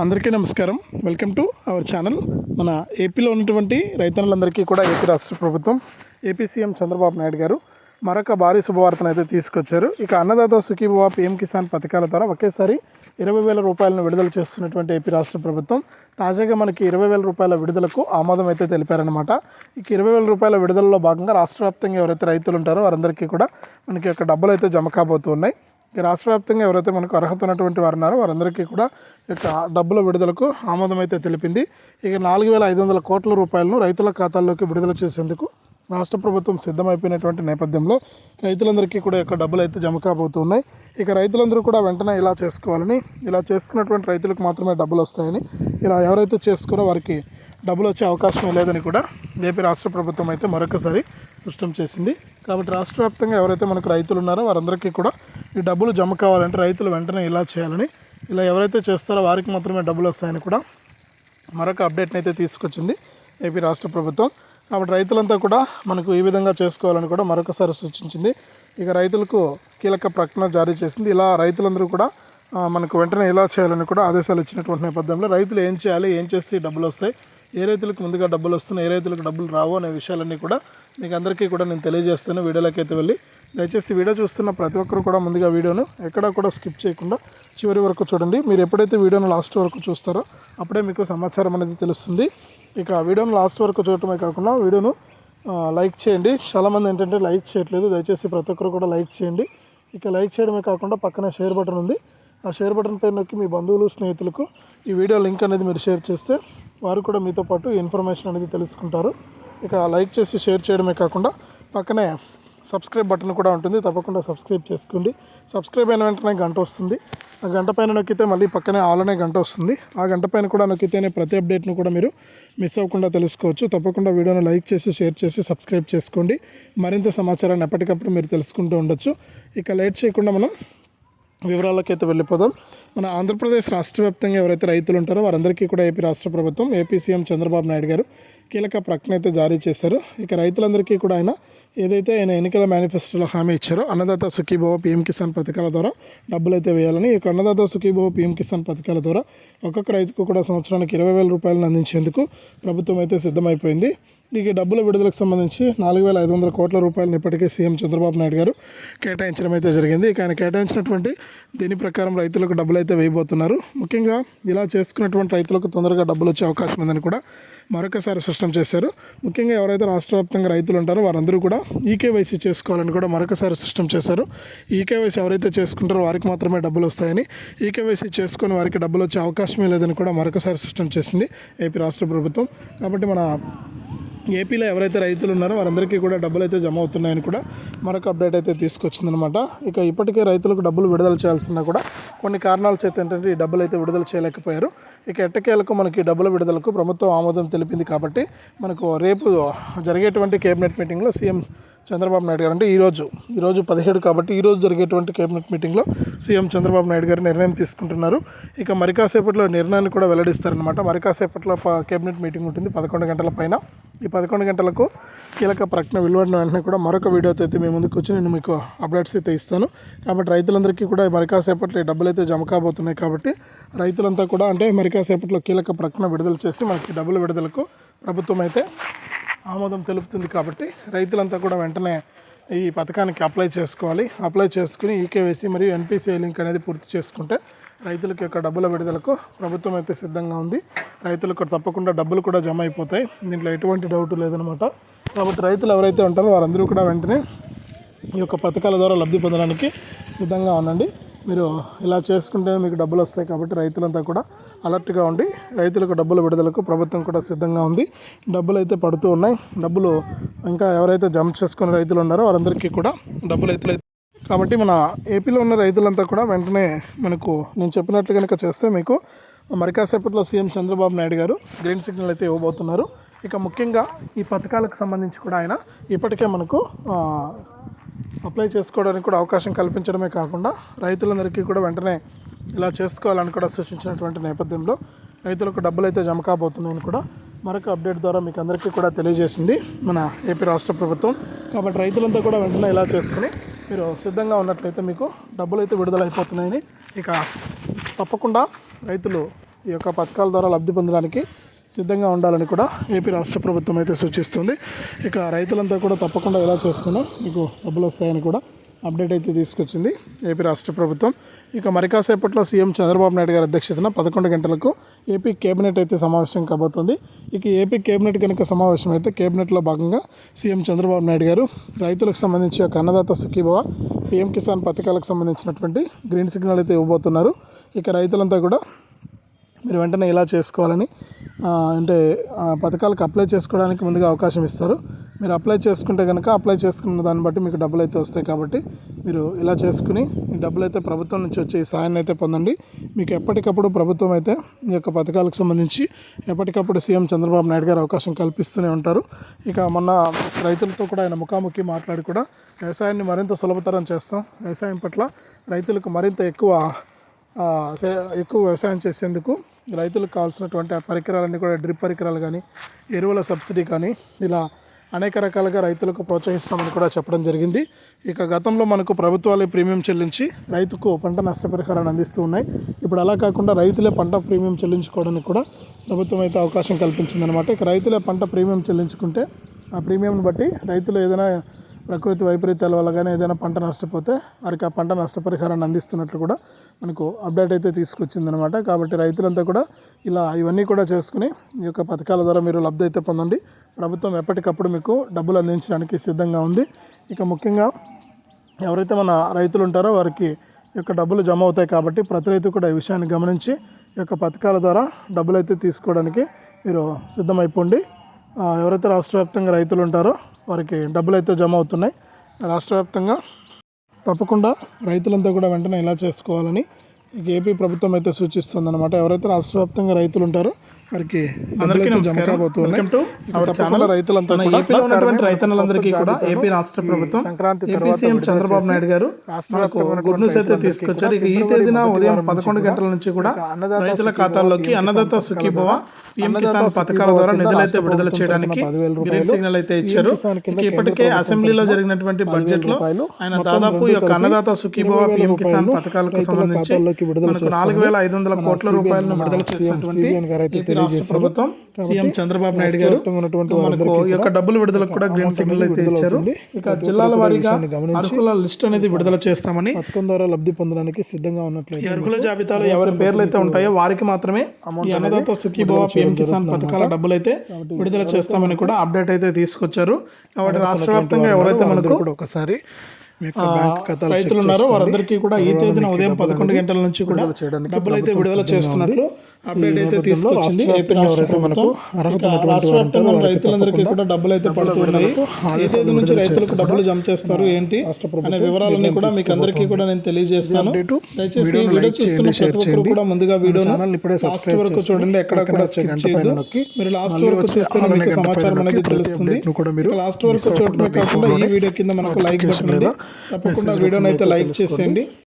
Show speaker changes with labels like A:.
A: అందరికీ నమస్కారం. Welcome to our channel మన ఏపీలో ఉన్నటువంటి రైతన్నులందరికీ కూడా ఏపీ రాష్ట్ర ప్రభుత్వం ఏపీ సీఎం చంద్రబాబు నాయుడు గారు మరొక భారీ శుభవార్తను అయితే తీసుకొచ్చారు. ఇక అన్నదాత సుఖీభవ పిఎం కిసాన్ పథకాల ద్వారా ఒకేసారి ఇరవై వేల రూపాయలను విడుదల చేస్తున్నటువంటి ఏపీ రాష్ట్ర ప్రభుత్వం తాజాగా మనకి ఇరవై వేల రూపాయల విడుదలకు ఆమోదం అయితే తెలిపారనమాట ఇక ఇరవై వేల రూపాయల విడుదలలో భాగంగా రాష్ట్ర వ్యాప్తంగా ఎవరైతే రైతులు ఉంటారో వారందరికీ కూడా మనకి యొక్క డబ్బులు అయితే జమ కాబోతున్నాయి. ఇక రాష్ట్ర వ్యాప్తంగా ఎవరైతే మనకు అర్హత ఉన్నటువంటి వారు ఉన్నారో వారందరికీ కూడా యొక్క డబ్బుల విడుదలకు ఆమోదం అయితే తెలిపింది. ఇక నాలుగు వేల ఐదు వందల కోట్ల రూపాయలను రైతుల ఖాతాల్లోకి విడుదల చేసేందుకు రాష్ట్ర ప్రభుత్వం సిద్ధమైపోయినటువంటి నేపథ్యంలో రైతులందరికీ కూడా యొక్క డబ్బులు అయితే జమ కాబోతున్నాయి. ఇక రైతులందరూ కూడా వెంటనే ఇలా చేసుకోవాలని ఇలా చేసుకున్నటువంటి రైతులకు మాత్రమే డబ్బులు వస్తాయని ఇలా ఎవరైతే చేసుకోరో వారికి డబ్బులు వచ్చే అవకాశం లేదని కూడా ఏపీ రాష్ట్ర ప్రభుత్వం అయితే మరొకసారి స్పష్టం చేసింది. కాబట్టి రాష్ట్ర వ్యాప్తంగా ఎవరైతే మనకు రైతులు ఉన్నారో వారందరికీ కూడా ఈ డబ్బులు జమ కావాలంటే రైతులు వెంటనే ఇలా చేయాలని ఇలా ఎవరైతే చేస్తారో వారికి మాత్రమే డబ్బులు వస్తాయని కూడా మరొక అప్డేట్ని అయితే తీసుకొచ్చింది ఏపీ రాష్ట్ర ప్రభుత్వం. కాబట్టి రైతులంతా కూడా మనకు ఈ విధంగా చేసుకోవాలని కూడా మరొకసారి సూచించింది. ఇక రైతులకు కీలక ప్రకటన జారీ చేసింది. ఇలా రైతులందరూ కూడా మనకు వెంటనే ఇలా చేయాలని కూడా ఆదేశాలు ఇచ్చినటువంటి నేపథ్యంలో రైతులు ఏం చేయాలి ఏం చేస్తే డబ్బులు వస్తాయి ఏ రైతులకు ముందుగా డబ్బులు వస్తున్నాయి ఏ రైతులకు డబ్బులు రావు అనే విషయాలన్నీ కూడా మీకు అందరికీ కూడా నేను తెలియజేస్తాను వీడియోలోకి అయితే వెళ్ళి. దయచేసి వీడియో చూస్తున్న ప్రతి ఒక్కరు కూడా ముందుగా వీడియోను ఎక్కడా కూడా స్కిప్ చేయకుండా చివరి వరకు చూడండి. మీరు ఎప్పుడైతే వీడియోను లాస్ట్ వరకు చూస్తారో అప్పుడే మీకు సమాచారం అనేది తెలుస్తుంది. ఇక వీడియోను లాస్ట్ వరకు చూడటమే కాకుండా వీడియోను లైక్ చేయండి. చాలామంది ఏంటంటే లైక్ చేయట్లేదు. దయచేసి ప్రతి ఒక్కరు కూడా లైక్ చేయండి. ఇక లైక్ చేయడమే కాకుండా పక్కనే షేర్ బటన్ ఉంది. ఆ షేర్ బటన్ పైన నొక్కి మీ బంధువులు స్నేహితులకు ఈ వీడియో లింక్ అనేది మీరు షేర్ చేస్తే వారు కూడా మీతో పాటు ఇన్ఫర్మేషన్ అనేది తెలుసుకుంటారు. ఇక లైక్ చేసి షేర్ చేయడమే కాకుండా పక్కనే సబ్స్క్రైబ్ బటన్ కూడా ఉంటుంది. తప్పకుండా సబ్స్క్రైబ్ చేసుకోండి. సబ్స్క్రైబ్ అయిన వెంటనే గంట వస్తుంది. ఆ గంట పైన నొక్కితే మళ్ళీ పక్కనే ఆలోనే గంట వస్తుంది. ఆ గంట పైన కూడా నొక్కితేనే ప్రతి అప్డేట్ను కూడా మీరు మిస్ అవ్వకుండా తెలుసుకోవచ్చు. తప్పకుండా వీడియోను లైక్ చేసి షేర్ చేసి సబ్స్క్రైబ్ చేసుకోండి. మరింత సమాచారాన్ని ఎప్పటికప్పుడు మీరు తెలుసుకుంటూ ఉండొచ్చు. ఇక లేట్ చేయకుండా మనం వివరాలకైతే వెళ్ళిపోదాం. మన ఆంధ్రప్రదేశ్ రాష్ట్ర వ్యాప్తంగా ఎవరైతే రైతులు ఉంటారో వారందరికీ కూడా ఏపీ రాష్ట్ర ప్రభుత్వం ఏపీ సీఎం చంద్రబాబు నాయుడు గారు కీలక ప్రకటన అయితే జారీ చేశారు. ఇక రైతులందరికీ కూడా ఆయన ఏదైతే ఆయన ఎన్నికల మేనిఫెస్టోలో హామీ ఇచ్చారో అన్నదాత సుఖీభవ పీఎం కిసాన్ పథకాల ద్వారా డబ్బులు అయితే వేయాలని ఇక అన్నదాత సుఖీభవ పీఎం కిసాన్ పథకాల ద్వారా ఒక్కొక్క రైతుకు కూడా సంవత్సరానికి ఇరవై వేల రూపాయలను అందించేందుకు ప్రభుత్వం అయితే సిద్ధమైపోయింది. ఇక డబ్బుల విడుదలకు సంబంధించి నాలుగు వేల ఐదు వందల కోట్ల రూపాయలను ఇప్పటికే సీఎం చంద్రబాబు నాయుడు గారు కేటాయించడం అయితే జరిగింది. ఇక ఆయన కేటాయించినటువంటి దీని ప్రకారం రైతులకు డబ్బులు అయితే వేయబోతున్నారు. ముఖ్యంగా ఇలా చేసుకున్నటువంటి రైతులకు తొందరగా డబ్బులు వచ్చే అవకాశం ఉందని కూడా మరొకసారి స్పష్టం చేశారు. ముఖ్యంగా ఎవరైతే రాష్ట్ర వ్యాప్తంగా రైతులు ఉంటారో వారందరూ కూడా ఈకేవైసీ చేసుకోవాలని కూడా మరొకసారి స్పష్టం చేశారు. ఈకేవైసీ ఎవరైతే చేసుకుంటారో వారికి మాత్రమే డబ్బులు వస్తాయని ఈకేవైసీ చేసుకొని వారికి డబ్బులు వచ్చే అవకాశమే లేదని కూడా మరొకసారి స్పష్టం చేసింది ఏపీ రాష్ట్ర ప్రభుత్వం. కాబట్టి మన ఏపీలో ఎవరైతే రైతులు ఉన్నారో వారందరికీ కూడా డబ్బులు అయితే జమ అవుతున్నాయని కూడా మరొక అప్డేట్ అయితే తీసుకొచ్చిందనమాట ఇక ఇప్పటికే రైతులకు డబ్బులు విడుదల చేయాల్సిన కూడా కొన్ని కారణాల చేత ఏంటంటే ఈ డబ్బులు అయితే విడుదల చేయలేకపోయారు. ఇక ఎట్టకేలకు మనకి డబ్బుల విడుదలకు ప్రభుత్వం ఆమోదం తెలిపింది కాబట్టి మనకు రేపు జరిగేటువంటి కేబినెట్ మీటింగ్లో సీఎం చంద్రబాబు నాయుడు గారు. అంటే ఈరోజు ఈరోజు పదిహేడు కాబట్టి ఈరోజు జరిగేటువంటి కేబినెట్ మీటింగ్లో సీఎం చంద్రబాబు నాయుడు గారు నిర్ణయం తీసుకుంటున్నారు. ఇక మరి కాసేపట్లో నిర్ణయాన్ని కూడా వెల్లడిస్తారనమాట మరి కాసేపట్లో కేబినెట్ మీటింగ్ ఉంటుంది పదకొండు గంటల పైన. ఈ పదకొండు గంటలకు కీలక ప్రకటన వెలువడిన వెంటనే కూడా మరొక వీడియోతో అయితే మేము ముందుకు వచ్చి నేను మీకు అప్డేట్స్ అయితే ఇస్తాను. కాబట్టి రైతులందరికీ కూడా మరి కాసేపట్లో ఈ డబ్బులు అయితే జమ కాబోతున్నాయి కాబట్టి రైతులంతా కూడా అంటే మరి కాసేపట్లో కీలక ప్రకటన విడుదల చేసి మనకి డబ్బుల విడుదలకు ప్రభుత్వం అయితే ఆమోదం తెలుపుతుంది కాబట్టి రైతులంతా కూడా వెంటనే ఈ పథకానికి అప్లై చేసుకోవాలి. అప్లై చేసుకుని ఈకేవైసీ మరియు ఎన్పిసిఐ లింక్ అనేది పూర్తి చేసుకుంటే రైతులకు యొక్క డబ్బుల విడుదలకు ప్రభుత్వం అయితే సిద్ధంగా ఉంది. రైతులకు తప్పకుండా డబ్బులు కూడా జమ అయిపోతాయి. దీంట్లో ఎటువంటి డౌట్ లేదనమాట కాబట్టి రైతులు ఎవరైతే ఉంటారో వారందరూ కూడా వెంటనే ఈ యొక్క పథకాల ద్వారా లబ్ధి పొందడానికి సిద్ధంగా ఉండండి. మీరు ఇలా చేసుకుంటే మీకు డబ్బులు వస్తాయి కాబట్టి రైతులంతా కూడా అలర్ట్గా ఉండి రైతులకు డబ్బుల విడుదలకు ప్రభుత్వం కూడా సిద్ధంగా ఉంది. డబ్బులు అయితే పడుతూ ఉన్నాయి. డబ్బులు ఇంకా ఎవరైతే జమ చేసుకున్న రైతులు ఉన్నారో వారందరికీ కూడా డబ్బులు అయితే కాబట్టి మన ఏపీలో ఉన్న రైతులంతా కూడా వెంటనే మనకు నేను చెప్పినట్లు కనుక చేస్తే మీకు మరి కాసేపట్లో సీఎం చంద్రబాబు నాయుడు గారు గ్రీన్ సిగ్నల్ అయితే ఇవ్వబోతున్నారు. ఇక ముఖ్యంగా ఈ పథకాలకు సంబంధించి కూడా ఆయన ఇప్పటికే మనకు అప్లై చేసుకోవడానికి కూడా అవకాశం కల్పించడమే కాకుండా రైతులందరికీ కూడా వెంటనే ఇలా చేసుకోవాలని కూడా సూచించినటువంటి నేపథ్యంలో రైతులకు డబ్బులు అయితే జమ కాబోతున్నాయని కూడా మరొక అప్డేట్ ద్వారా మీకు అందరికీ కూడా తెలియజేసింది మన ఏపీ రాష్ట్ర ప్రభుత్వం. కాబట్టి రైతులంతా కూడా వెంటనే ఇలా చేసుకుని మీరు సిద్ధంగా ఉన్నట్లయితే మీకు డబ్బులు అయితే విడుదల అయిపోతున్నాయని ఇక తప్పకుండా రైతులు ఈ యొక్క పథకాల ద్వారా లబ్ధి పొందడానికి సిద్ధంగా ఉండాలని కూడా ఏపీ రాష్ట్ర ప్రభుత్వం అయితే సూచిస్తుంది. ఇక రైతులంతా కూడా తప్పకుండా ఎలా చేస్తున్నా మీకు డబ్బులు వస్తాయని కూడా అప్డేట్ అయితే తీసుకొచ్చింది ఏపీ రాష్ట్ర ప్రభుత్వం. ఇక మరికాసేపట్లో సీఎం చంద్రబాబు నాయుడు గారి అధ్యక్షతన పదకొండు గంటలకు ఏపీ కేబినెట్ అయితే సమావేశం కాబోతుంది. ఇక ఏపీ కేబినెట్ కనుక సమావేశం అయితే కేబినెట్లో భాగంగా సీఎం చంద్రబాబు నాయుడు గారు రైతులకు సంబంధించి ఒక అన్నదాత సుఖీభవ పీఎం కిసాన్ పథకాలకు సంబంధించినటువంటి గ్రీన్ సిగ్నల్ అయితే ఇవ్వబోతున్నారు. ఇక రైతులంతా కూడా మీరు వెంటనే ఇలా చేసుకోవాలని అంటే పథకాలకు అప్లై చేసుకోవడానికి ముందుగా అవకాశం ఇస్తారు. మీరు అప్లై చేసుకుంటే కనుక అప్లై చేసుకున్న దాన్ని బట్టి మీకు డబ్బులు అయితే వస్తాయి కాబట్టి మీరు ఇలా చేసుకుని మీ డబ్బులు అయితే ప్రభుత్వం నుంచి వచ్చే ఈ సాయాన్ని అయితే పొందండి. మీకు ఎప్పటికప్పుడు ప్రభుత్వం అయితే ఈ యొక్క పథకాలకు సంబంధించి ఎప్పటికప్పుడు సీఎం చంద్రబాబు నాయుడు గారు అవకాశం కల్పిస్తూనే ఉంటారు. ఇక మొన్న రైతులతో కూడా ఆయన ముఖాముఖి మాట్లాడి కూడా వ్యవసాయాన్ని మరింత సులభతరం చేస్తాం. వ్యవసాయం పట్ల రైతులకు మరింత ఎక్కువ సే- ఎక్కువ వ్యవసాయం చేసేందుకు రైతులకు కావాల్సినటువంటి పరికరాలన్నీ కూడా డ్రిప్ పరికరాలు కానీ ఎరువుల సబ్సిడీ కానీ ఇలా అనేక రకాలుగా రైతులకు ప్రోత్సహిస్తామని కూడా చెప్పడం జరిగింది. ఇక గతంలో మనకు ప్రభుత్వాలే ప్రీమియం చెల్లించి రైతుకు పంట నష్టపరిహారాన్ని అందిస్తూ ఉన్నాయి. ఇప్పుడు అలా కాకుండా రైతులే పంట ప్రీమియం చెల్లించుకోవడానికి కూడా ప్రభుత్వం అయితే అవకాశం కల్పించిందనమాట ఇక రైతులే పంట ప్రీమియం చెల్లించుకుంటే ఆ ప్రీమియంని బట్టి రైతులు ఏదైనా ప్రకృతి వైపరీత్యాల వల్ల కానీ ఏదైనా పంట నష్టపోతే వారికి ఆ పంట నష్టపరిహారాన్ని అందిస్తున్నట్లు కూడా మనకు అప్డేట్ అయితే తీసుకొచ్చిందనమాట కాబట్టి రైతులంతా కూడా ఇలా ఇవన్నీ కూడా చేసుకుని ఈ యొక్క పథకాల ద్వారా మీరు లబ్ధి అయితే పొందండి. ప్రభుత్వం ఎప్పటికప్పుడు మీకు డబ్బులు అందించడానికి సిద్ధంగా ఉంది. ఇక ముఖ్యంగా ఎవరైతే మన రైతులు ఉంటారో వారికి ఈ యొక్క డబ్బులు జమ అవుతాయి కాబట్టి ప్రతి రైతు కూడా ఈ విషయాన్ని గమనించి ఈ యొక్క పథకాల ద్వారా డబ్బులు అయితే తీసుకోవడానికి మీరు సిద్ధమైపోండి. ఎవరైతే రాష్ట్ర వ్యాప్తంగా రైతులు ఉంటారో వారికి డబ్బులు అయితే జమ అవుతున్నాయి. రాష్ట్ర వ్యాప్తంగా తప్పకుండా రైతులంతా కూడా వెంటనే ఇలా చేసుకోవాలని ఇక ఏపీ ప్రభుత్వం అయితే సూచిస్తుంది ఎవరైతే రాష్ట్ర వ్యాప్తంగా రైతులు ఉంటారో వారికి అందరికీ రైతులంతా కూడా ఏపీలో ఉన్నటువంటి రైతన్నలందరికీ కూడా ఏపీ రాష్ట్ర ప్రభుత్వం సంక్రాంతి ఏపీ సీఎం చంద్రబాబు నాయుడు గారు మనకు గుడ్ న్యూస్ అయితే తీసుకొచ్చారు. ఇక ఈ తేదీన ఉదయం పదకొండు గంటల నుంచి కూడా రైతుల ఖాతాల్లోకి అన్నదాత సుఖీభవ పీఎం కిసాన్ పథకాల ద్వారా నిధులైతే విడుదల చేయడానికి గ్రీన్ సిగ్నల్ అయితే ఇచ్చారు. ఇప్పటికే అసెంబ్లీలో జరిగినటువంటి బడ్జెట్లో ఆయన దాదాపు ఈ యొక్క అన్నదాత సుఖీభవ పీఎం కిసాన్ పథకాలకు సంబంధించి మనకు నాలుగు వేల ఐదు వందల కోట్ల రూపాయలను విడుదల చేసినటువంటి రాష్ట్ర ప్రభుత్వం సీఎం చంద్రబాబు నాయుడు గారు మనకు ఈ యొక్క డబ్బులు విడుదలకు కూడా గ్రీన్ సిగ్నల్ అయితే ఇచ్చారు. ఇక జిల్లాల వారీగా అర్హుల లిస్ట్ అనేది విడుదల చేస్తామని పథకం ద్వారా లబ్ధి పొందడానికి సిద్ధంగా ఉన్నట్లయితే అర్హుల జాబితాలో ఎవరి పేర్లు అయితే ఉంటాయో వారికి మాత్రమే ఈ అన్నదాత సుఖీభవ పీఎం కిసాన్ పథకాల డబ్బులు అయితే విడుదల చేస్తామని కూడా అప్డేట్ అయితే తీసుకొచ్చారు. కాబట్టి రాష్ట్ర వ్యాప్తంగా ఎవరైతే మనకు ఒకసారి రైతులు ఉన్నారో వారందరికీ కూడా ఈ తేదీన ఉదయం పదకొండు గంటల నుంచి కూడా డబ్బులు అయితే విడుదల చేస్తున్నట్లు అప్డేట్ అయితే తీసుకొచ్చింది. ఎవరైతే మనకు అర్హత రైతులందరికీ కూడా డబ్బులు అయితే పడుతున్నాయి ఏ తేదీ నుంచి రైతులకు డబ్బులు జమ చేస్తారు ఏంటి అనే వివరాలన్నీ కూడా మీకు అందరికీ కూడా నేను తెలియజేస్తాను. దయచేసి వీడియో చూస్తున్న ప్రతి ఒక్కరు కూడా ముందుగా వీడియో లాస్ట్ వరకు చూడండి. ఎక్కడ కూడా skip చేయొద్దు మీరు లాస్ట్ వరకు చూస్తే మీకు సమాచారం అనేది తెలుస్తుంది. లాస్ట్ వరకు చూడటమే కాకుండా ఈ వీడియో కింద మనకు లైక్ బటన్ తప్పకుండా వీడియోని అయితే లైక్ చేసేయండి.